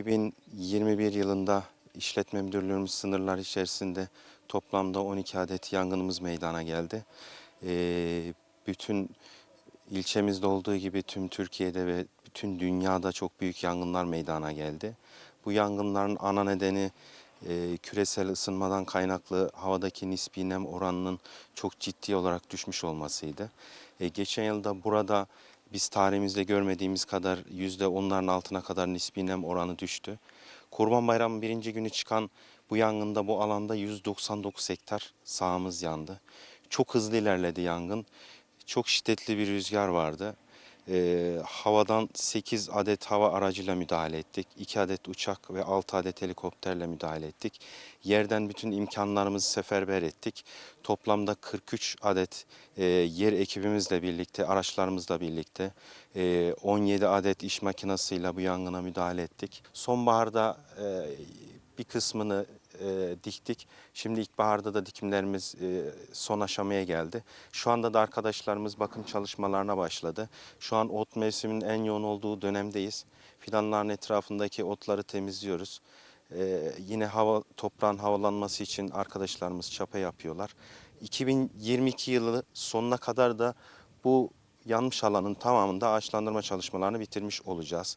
...2021 yılında işletme müdürlüğümüz sınırlar içerisinde toplamda 12 adet yangınımız meydana geldi. Ee, bütün ilçemizde olduğu gibi tüm Türkiye'de ve bütün dünyada çok büyük yangınlar meydana geldi. Bu yangınların ana nedeni e, küresel ısınmadan kaynaklı havadaki nispi nem oranının çok ciddi olarak düşmüş olmasıydı. E, geçen yılda burada biz tarihimizde görmediğimiz kadar yüzde onların altına kadar nispi nem oranı düştü. Kurban Bayramı birinci günü çıkan bu yangında bu alanda 199 hektar sahamız yandı. Çok hızlı ilerledi yangın. Çok şiddetli bir rüzgar vardı. Ee, havadan 8 adet hava aracıyla müdahale ettik. 2 adet uçak ve 6 adet helikopterle müdahale ettik. Yerden bütün imkanlarımızı seferber ettik. Toplamda 43 adet e, yer ekibimizle birlikte, araçlarımızla birlikte e, 17 adet iş makinasıyla bu yangına müdahale ettik. Sonbaharda e, bir kısmını e, diktik. Şimdi ilkbaharda da dikimlerimiz e, son aşamaya geldi. Şu anda da arkadaşlarımız bakım çalışmalarına başladı. Şu an ot mevsiminin en yoğun olduğu dönemdeyiz. Fidanların etrafındaki otları temizliyoruz. E, yine hava toprağın havalanması için arkadaşlarımız çapa yapıyorlar. 2022 yılı sonuna kadar da bu yanmış alanın tamamında ağaçlandırma çalışmalarını bitirmiş olacağız.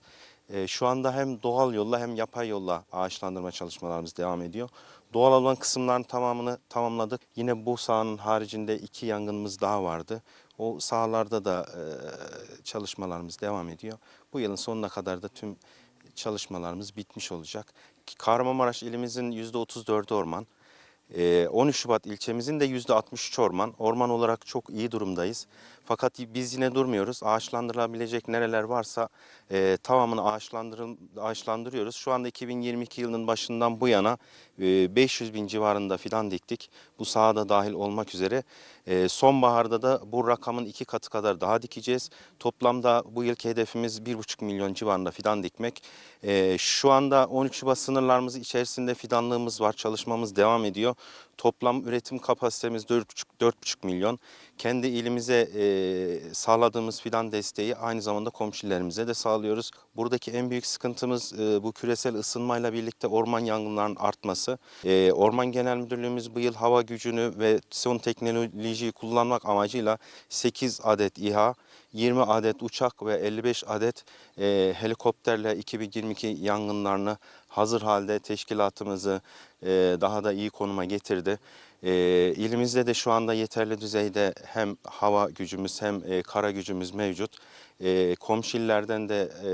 Ee, Şu anda hem doğal yolla hem yapay yolla ağaçlandırma çalışmalarımız devam ediyor. Doğal olan kısımların tamamını tamamladık. Yine bu sahanın haricinde iki yangınımız daha vardı. O sahalarda da e, çalışmalarımız devam ediyor. Bu yılın sonuna kadar da tüm çalışmalarımız bitmiş olacak. Kahramanmaraş ilimizin %34'ü orman. Ee, 13 Şubat ilçemizin de %63 orman. Orman olarak çok iyi durumdayız. Fakat biz yine durmuyoruz. Ağaçlandırılabilecek nereler varsa e, tamamını ağaçlandırıyoruz. Şu anda 2022 yılının başından bu yana e, 500 bin civarında fidan diktik. Bu sahada dahil olmak üzere. E, sonbaharda da bu rakamın iki katı kadar daha dikeceğiz. Toplamda bu yılki hedefimiz 1,5 milyon civarında fidan dikmek. E, şu anda 13 Şubat sınırlarımız içerisinde fidanlığımız var. Çalışmamız devam ediyor. Toplam üretim kapasitemiz 4,5 4,5 milyon. Kendi ilimize e, sağladığımız fidan desteği aynı zamanda komşularımıza da sağlıyoruz. Buradaki en büyük sıkıntımız e, bu küresel ısınmayla birlikte orman yangınlarının artması. E, Orman Genel Müdürlüğümüz bu yıl hava gücünü ve son teknolojiyi kullanmak amacıyla 8 adet İHA, 20 adet uçak ve 55 adet e, helikopterle 2022 yangınlarını hazır halde teşkilatımızı e, daha da iyi konuma getirdi. E, ilimizde de şu anda yeterli düzeyde hem hava gücümüz hem e, kara gücümüz mevcut. E, komşu illerden de e,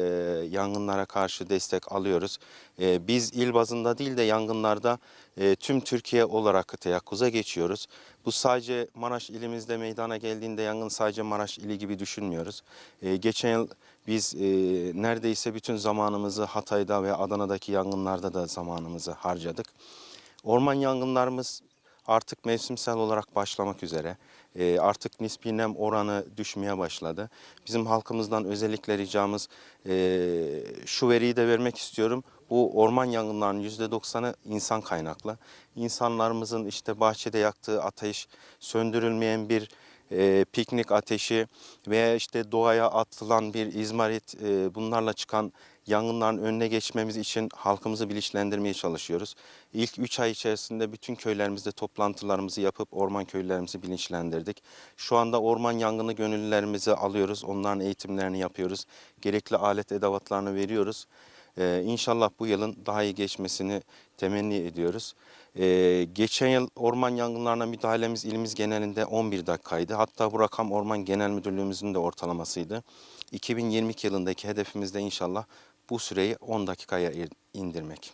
yangınlara karşı destek alıyoruz. E, biz il bazında değil de yangınlarda e, tüm Türkiye olarak teyakkuza geçiyoruz. Bu sadece Maraş ilimizde meydana geldiğinde yangın sadece Maraş ili gibi düşünmüyoruz. E, geçen yıl biz e, neredeyse bütün zamanımızı Hatay'da ve Adana'daki yangınlarda da zamanımızı harcadık. Orman yangınlarımız artık mevsimsel olarak başlamak üzere. E, artık nispi nem oranı düşmeye başladı. Bizim halkımızdan özellikle ricamız e, şu veriyi de vermek istiyorum. Bu orman yangınlarının %90'ı insan kaynaklı. İnsanlarımızın işte bahçede yaktığı ateş, söndürülmeyen bir e, piknik ateşi veya işte doğaya atılan bir izmarit e, bunlarla çıkan yangınların önüne geçmemiz için halkımızı bilinçlendirmeye çalışıyoruz. İlk 3 ay içerisinde bütün köylerimizde toplantılarımızı yapıp orman köylerimizi bilinçlendirdik. Şu anda orman yangını gönüllülerimizi alıyoruz, onların eğitimlerini yapıyoruz. Gerekli alet edevatlarını veriyoruz. Ee, inşallah bu yılın daha iyi geçmesini temenni ediyoruz. Ee, geçen yıl orman yangınlarına müdahalemiz ilimiz genelinde 11 dakikaydı. Hatta bu rakam Orman Genel Müdürlüğümüzün de ortalamasıydı. 2022 yılındaki hedefimiz de inşallah bu süreyi 10 dakikaya indirmek.